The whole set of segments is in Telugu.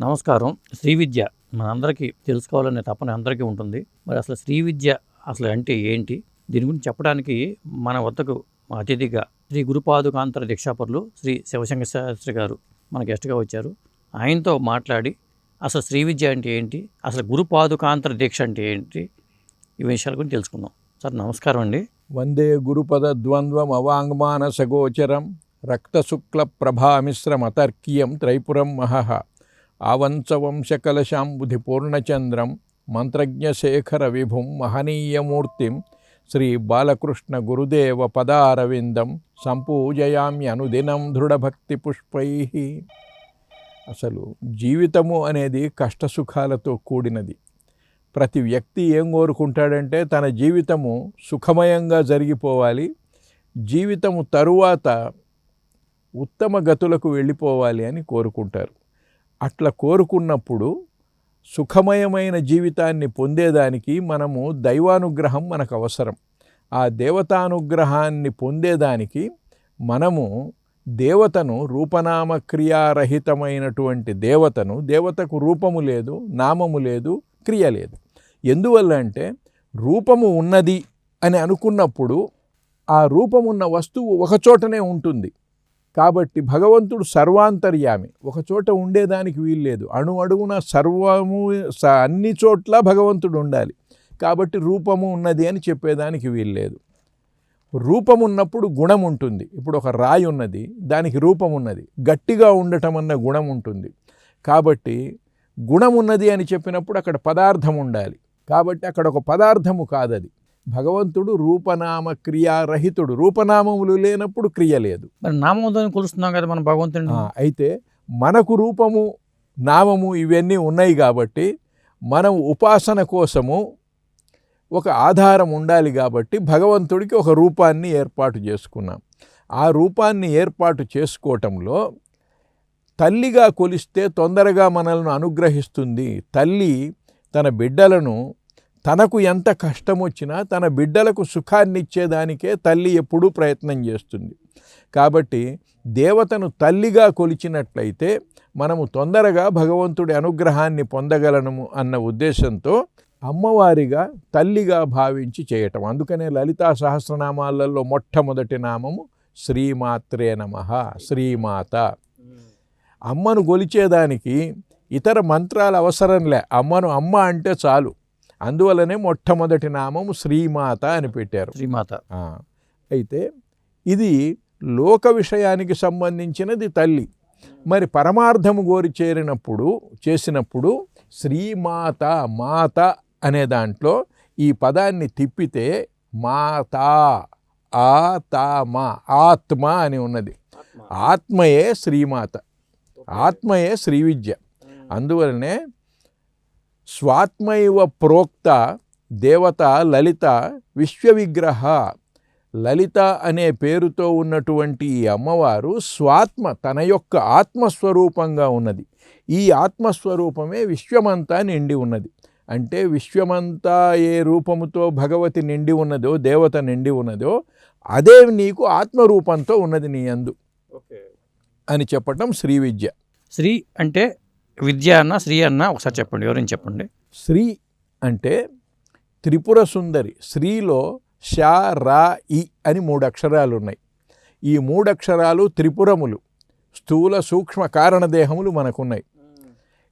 నమస్కారం. శ్రీ విద్య మనందరికీ తెలుసుకోవాలనే తపన అందరికీ ఉంటుంది. మరి అసలు శ్రీ విద్య అసలు అంటే ఏంటి? దీని గురించి చెప్పడానికి మన వద్దకు అతిథిగా శ్రీ గురుపాదుకాంతర దీక్షాపరులు శ్రీ శివశంకర శాస్త్రి గారు మన గెస్ట్గా వచ్చారు. ఆయనతో మాట్లాడి అసలు శ్రీ విద్య అంటే ఏంటి? అసలు గురుపాదుకాంతర దీక్ష అంటే ఏంటి? ఈ విషయాల గురించి తెలుసుకుందాం. సార్ నమస్కారం అండి. వందే గురుపద ద్వంద్వం అవాంగ్మాన సగోచరం రక్తశుక్ల ప్రభామిశ్రమతర్కీయం త్రైపురం మహహ. ఆవంచవంశకలశాంబుధి పూర్ణచంద్రం మంత్రజ్ఞశేఖర విభుం మహనీయమూర్తిం శ్రీ బాలకృష్ణ గురుదేవ పదారవిందం సంపూజయామి అనుదినం దృఢభక్తి పుష్పై అసలు జీవితము అనేది కష్టసుఖాలతో కూడినది. ప్రతి వ్యక్తి ఏం కోరుకుంటాడంటే తన జీవితము సుఖమయంగా జరిగిపోవాలి. జీవితము తరువాత ఉత్తమ గతులకు వెళ్ళిపోవాలి అని కోరుకుంటారు. అట్లా కోరుకున్నప్పుడు సుఖమయమైన జీవితాన్ని పొందేదానికి మనము దైవానుగ్రహం మనకు అవసరం. ఆ దేవతానుగ్రహాన్ని పొందేదానికి మనము దేవతను రూపనామ క్రియారహితమైనటువంటి దేవతను దేవతకు రూపము లేదు నామము లేదు క్రియ లేదు. ఎందువల్ల అంటే రూపము ఉన్నది అని అనుకున్నప్పుడు ఆ రూపమున్న వస్తువు ఒకచోటనే ఉంటుంది. కాబట్టి భగవంతుడు సర్వాంతర్యామి. ఒక చోట ఉండేదానికి వీల్లేదు అణు అడుగున సర్వము స- అన్ని చోట్ల భగవంతుడు ఉండాలి. కాబట్టి రూపము ఉన్నది అని చెప్పేదానికి వీల్లేదు రూపం ఉన్నప్పుడు గుణం ఉంటుంది. ఇప్పుడు ఒక రాయి ఉన్నది దానికి రూపం ఉన్నది. గట్టిగా ఉండటం అన్న గుణం ఉంటుంది. కాబట్టి గుణం ఉన్నది అని చెప్పినప్పుడు అక్కడ పదార్థం ఉండాలి. కాబట్టి అక్కడ ఒక పదార్థము కాదది. భగవంతుడు రూపనామ క్రియారహితుడు. రూపనామములు లేనప్పుడు క్రియ లేదు. మరి నామంతో కొలుస్తున్నాం కదా మన భగవంతుడిని ఆ, అయితే మనకు రూపము నామము ఇవన్నీ ఉన్నాయి కాబట్టి మనం ఉపాసన కోసము ఒక ఆధారం ఉండాలి కాబట్టి భగవంతుడికి ఒక రూపాన్ని ఏర్పాటు చేసుకున్నాం. ఆ రూపాన్ని ఏర్పాటు చేసుకోవటంలో తల్లిగా కొలిస్తే తొందరగా మనల్ని అనుగ్రహిస్తుంది. తల్లి తన బిడ్డలను తనకు ఎంత కష్టం వచ్చినా తన బిడ్డలకు సుఖాన్ని ఇచ్చేదానికే తల్లి ఎప్పుడూ ప్రయత్నం చేస్తుంది. కాబట్టి దేవతను తల్లిగా కొలిచినట్లయితే మనము తొందరగా భగవంతుడి అనుగ్రహాన్ని పొందగలను అన్న ఉద్దేశంతో అమ్మవారిగా తల్లిగా భావించి చేయటం. అందుకనే లలితా సహస్రనామాలలో మొట్టమొదటి నామము శ్రీమాత్రే నమ శ్రీమాత. అమ్మను గొలిచేదానికి ఇతర మంత్రాలు అవసరంలే అమ్మను అమ్మ అంటే చాలు. అందువలనే మొట్టమొదటి నామము శ్రీమాత అని పెట్టారు. శ్రీమాత. ఆ, అయితే ఇది లోక విషయానికి సంబంధించినది తల్లి. మరి పరమార్థము గోరి చేరినప్పుడు చేసినప్పుడు శ్రీమాత మాత అనే దాంట్లో ఈ పదాన్ని తిప్పితే మాతా ఆ తా మా ఆత్మ అని ఉన్నది. ఆత్మయే శ్రీమాత. ఆత్మయే శ్రీ విద్య అందువలనే స్వాత్మైవ ప్రోక్త దేవత లలిత విశ్వవిగ్రహ. లలిత అనే పేరుతో ఉన్నటువంటి ఈ అమ్మవారు స్వాత్మ తన యొక్క ఆత్మస్వరూపంగా ఉన్నది. ఈ ఆత్మస్వరూపమే విశ్వమంతా నిండి ఉన్నది. అంటే విశ్వమంతా ఏ రూపముతో భగవతి నిండి ఉన్నదో దేవత నిండి ఉన్నదో అదే నీకు ఆత్మరూపంతో ఉన్నది నీ అందు అని చెప్పటం శ్రీ విద్య. శ్రీ అంటే విద్య అన్న శ్రీ అన్న ఒకసారి చెప్పండి ఎవరైనా చెప్పండి. శ్రీ అంటే త్రిపుర సుందరి శ్రీలో షా రా ఇ అని మూడు అక్షరాలు ఉన్నాయి. ఈ మూడు అక్షరాలు త్రిపురములు స్థూల సూక్ష్మ కారణదేహములు మనకున్నాయి.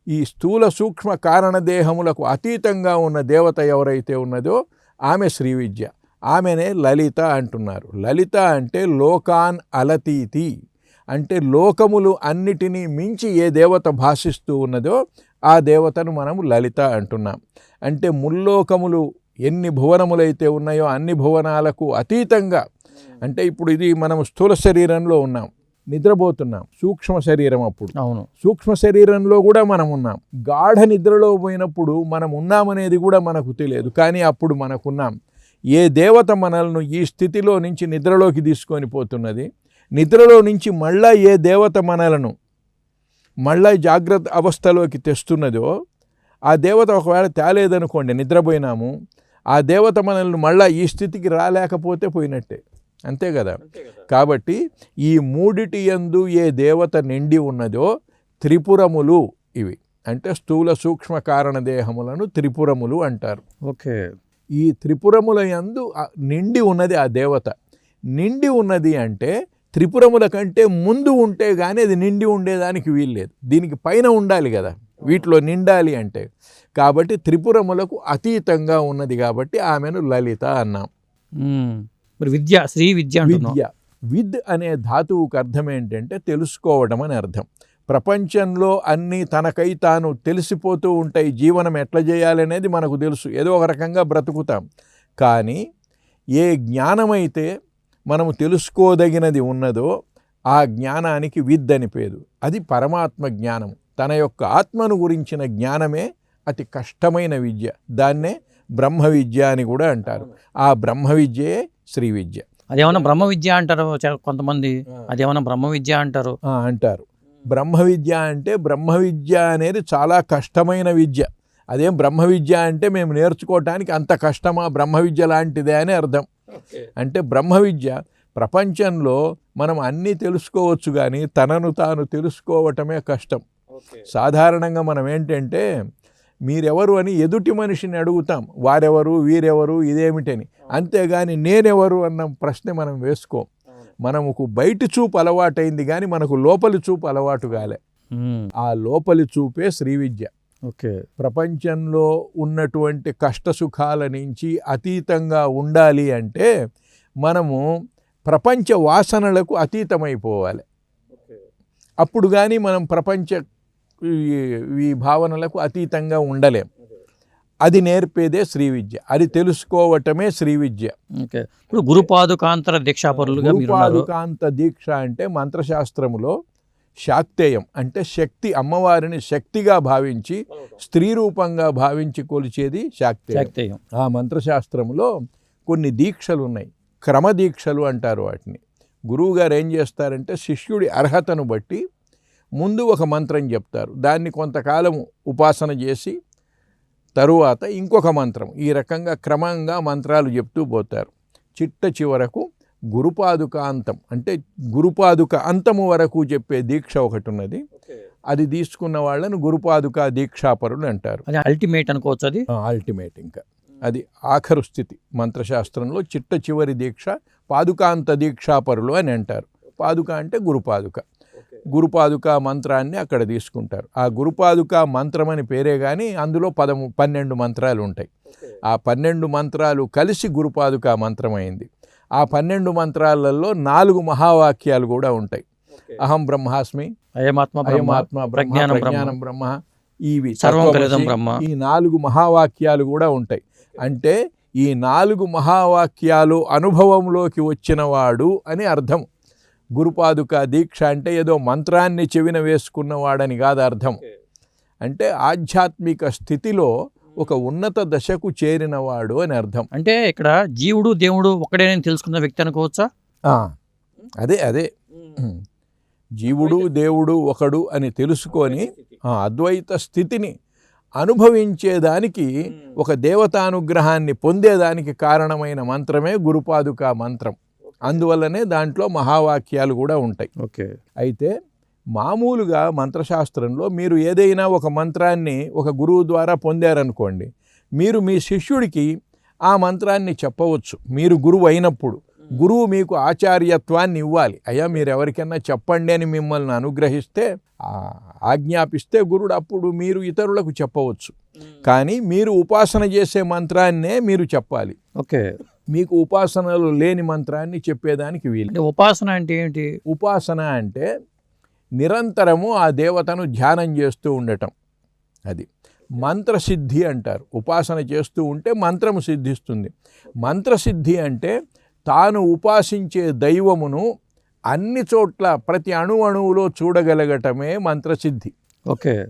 ఈ స్థూల సూక్ష్మ కారణదేహములకు అతీతంగా ఉన్న దేవత ఎవరైతే ఉన్నదో ఆమె శ్రీ విద్య. ఆమెనే లలిత అంటున్నారు. లలిత అంటే లోకాన్ అలతీతి. అంటే లోకములు అన్నిటినీ మించి ఏ దేవత భాషిస్తూ ఉన్నదో ఆ దేవతను మనము లలిత అంటున్నాం. అంటే ముల్లోకములు ఎన్ని భువనములైతే ఉన్నాయో అన్ని భువనాలకు అతీతంగా అంటే ఇప్పుడు ఇది మనం స్థూల శరీరంలో ఉన్నాం. నిద్రపోతున్నాం. సూక్ష్మ శరీరం అప్పుడు. అవును. సూక్ష్మ శరీరంలో కూడా మనం ఉన్నాం. గాఢ నిద్రలో పోయినప్పుడు మనం ఉన్నామనేది కూడా మనకు తెలియదు. కానీ అప్పుడు మనకున్నాం. ఏ దేవత మనల్ని ఈ స్థితిలో నుంచి నిద్రలోకి తీసుకొని పోతున్నది? నిద్రలో నుంచి మళ్ళా ఏ దేవత మనలను మళ్ళా జాగ్రత్త అవస్థలోకి తెస్తున్నదో ఆ దేవత ఒకవేళ తేలేదనుకోండి నిద్రపోయినాము ఆ దేవత మనల్ని మళ్ళా ఈ స్థితికి రాలేకపోతే పోయినట్టే. అంతే కదా? కాబట్టి ఈ మూడిటి యందు ఏ దేవత నిండి ఉన్నదో త్రిపురములు ఇవి. అంటే స్థూల సూక్ష్మ కారణ దేహములను త్రిపురములు అంటారు. ఓకే. ఈ త్రిపురముల యందు నిండి ఉన్నది ఆ దేవత. నిండి ఉన్నది అంటే త్రిపురముల కంటే ముందు ఉంటే కానీ అది నిండి ఉండేదానికి వీల్లేదు దీనికి పైన ఉండాలి కదా. వీటిలో నిండాలి అంటే. కాబట్టి త్రిపురములకు అతీతంగా ఉన్నది కాబట్టి ఆమెను లలిత అన్నాం. మరి విద్య శ్రీ విద్య విద్య. విద్ అనే ధాతువుకు అర్థం ఏంటంటే తెలుసుకోవడం అని అర్థం. ప్రపంచంలో అన్నీ తనకై తాను తెలిసిపోతూ ఉంటాయి. జీవనం ఎట్లా చేయాలనేది మనకు తెలుసు. ఏదో ఒక రకంగా బ్రతుకుతాం. కానీ ఏ జ్ఞానమైతే మనము తెలుసుకోదగినది ఉన్నదో ఆ జ్ఞానానికి విద్ అని పేరు అది పరమాత్మ జ్ఞానం తన యొక్క ఆత్మను గురించిన జ్ఞానమే అతి కష్టమైన విద్య. దాన్నే బ్రహ్మ విద్య అని కూడా అంటారు. ఆ బ్రహ్మ విద్యయే శ్రీ విద్య. అదేమన్నా బ్రహ్మ విద్య అంటారు కొంతమంది? అదేమన్నా బ్రహ్మ విద్య అంటారు? అంటారు. బ్రహ్మ విద్య అంటే బ్రహ్మ విద్య అనేది చాలా కష్టమైన విద్య. అదేం బ్రహ్మ విద్య అంటే మేము నేర్చుకోవటానికి అంత కష్టమా? బ్రహ్మ విద్య లాంటిదే అని అర్థం. అంటే బ్రహ్మ విద్య ప్రపంచంలో మనం అన్నీ తెలుసుకోవచ్చు కానీ తనను తాను తెలుసుకోవటమే కష్టం. సాధారణంగా మనం ఏంటంటే మీరెవరు అని ఎదుటి మనిషిని అడుగుతాం. వారెవరు వీరెవరు ఇదేమిటని. అంతేగాని నేనెవరు అన్న ప్రశ్న మనం వేసుకోం. మనకు బయటి చూపు అలవాటైంది కానీ మనకు లోపలి చూపు అలవాటు కాలే. ఆ లోపలి చూపే శ్రీ విద్య. ఓకే. ప్రపంచంలో ఉన్నటువంటి కష్ట సుఖాల నుంచి అతీతంగా ఉండాలి అంటే మనము ప్రపంచ వాసనలకు అతీతమైపోవాలి. అప్పుడు కానీ మనం ప్రపంచ ఈ- భావనలకు అతీతంగా ఉండలేం. అది. నేర్పేదే శ్రీ విద్య అది తెలుసుకోవటమే శ్రీ విద్య ఓకే. ఇప్పుడు గురుపాదుకాంతర దీక్షాపరులుగా గురుపాదుకాంత దీక్ష అంటే మంత్రశాస్త్రములో శాక్తేయం అంటే శక్తి అమ్మవారిని శక్తిగా భావించి స్త్రీ రూపంగా భావించి కొలిచేది శాక్తేయం. శాక్తేయం. ఆ మంత్రశాస్త్రంలో కొన్ని దీక్షలు ఉన్నాయి. క్రమదీక్షలు అంటారు వాటిని. గురువుగారు ఏం చేస్తారంటే శిష్యుడి అర్హతను బట్టి ముందు ఒక మంత్రం చెప్తారు. దాన్ని కొంతకాలం ఉపాసన చేసి తరువాత ఇంకొక మంత్రం ఈ రకంగా క్రమంగా మంత్రాలు చెప్తూ పోతారు. చిట్ట చివరకు గురుపాదుక అంతం. అంటే గురుపాదుక అంతము వరకు చెప్పే దీక్ష ఒకటి ఉన్నది అది తీసుకున్న వాళ్ళను గురుపాదుక దీక్షాపరులు అంటారు. అది అల్టిమేట్ అనుకోవచ్చు అది? అల్టిమేట్ ఇంకా. అది ఆఖరు స్థితి. మంత్రశాస్త్రంలో చిట్ట చివరి దీక్ష పాదుకాంత దీక్షాపరులు అని అంటారు. పాదుక అంటే గురుపాదుక. గురుపాదుక మంత్రాన్ని అక్కడ తీసుకుంటారు. ఆ గురుపాదుక మంత్రం అని పేరే కానీ అందులో పదము పన్నెండు మంత్రాలు ఉంటాయి. ఆ పన్నెండు మంత్రాలు కలిసి గురుపాదుక మంత్రం అయింది. ఆ పన్నెండు మంత్రాలలో నాలుగు మహావాక్యాలు కూడా ఉంటాయి. అహం బ్రహ్మాస్మి అయమాత్మ బ్రహ్మ అయమాత్మ బ్రహ్మ ప్రజ్ఞానం బ్రహ్మ. ప్రజ్ఞానం బ్రహ్మ ఇవి సర్వం బ్రహ్మ. ఈ నాలుగు మహావాక్యాలు కూడా ఉంటాయి. అంటే ఈ నాలుగు మహావాక్యాలు అనుభవంలోకి వచ్చినవాడు అని అర్థం. గురుపాదుక దీక్ష అంటే ఏదో మంత్రాన్ని చెవిన వేసుకున్నవాడని కాదు అర్థం. అంటే ఆధ్యాత్మిక స్థితిలో ఒక ఉన్నత దశకు చేరినవాడు అని అర్థం. అంటే ఇక్కడ జీవుడు దేవుడు ఒకడేనని తెలుసుకున్న వ్యక్తి అనుకోవచ్చా? ఆ, అదే అదే. జీవుడు దేవుడు ఒకడు అని తెలుసుకొని ఆ అద్వైత స్థితిని అనుభవించేదానికి ఒక దేవతానుగ్రహాన్ని పొందేదానికి కారణమైన మంత్రమే గురుపాదుక మంత్రం. అందువల్లనే దాంట్లో మహావాక్యాలు కూడా ఉంటాయి. ఓకే. అయితే మామూలుగా మంత్రశాస్త్రంలో మీరు ఏదైనా ఒక మంత్రాన్ని ఒక గురువు ద్వారా పొందారనుకోండి మీరు మీ శిష్యుడికి ఆ మంత్రాన్ని చెప్పవచ్చు. మీరు గురువు అయినప్పుడు. గురువు మీకు ఆచార్యత్వాన్ని ఇవ్వాలి. అయ్యా మీరు ఎవరికైనా చెప్పండి అని మిమ్మల్ని అనుగ్రహిస్తే ఆ, ఆజ్ఞాపిస్తే గురుడు అప్పుడు మీరు ఇతరులకు చెప్పవచ్చు. కానీ మీరు ఉపాసన చేసే మంత్రాన్నే మీరు చెప్పాలి. ఓకే. మీకు ఉపాసనలు లేని మంత్రాన్ని చెప్పేదానికి వీలు. ఉపాసన అంటే ఏంటి ఉపాసన అంటే నిరంతరము ఆ దేవతను ధ్యానం చేస్తూ ఉండటం. అది మంత్రసిద్ధి అంటారు. ఉపాసన చేస్తూ ఉంటే మంత్రము సిద్ధిస్తుంది. మంత్రసిద్ధి అంటే తాను ఉపాసించే దైవమును అన్ని చోట్ల ప్రతి అణు అణువులో చూడగలగటమే మంత్రసిద్ధి. ఓకే.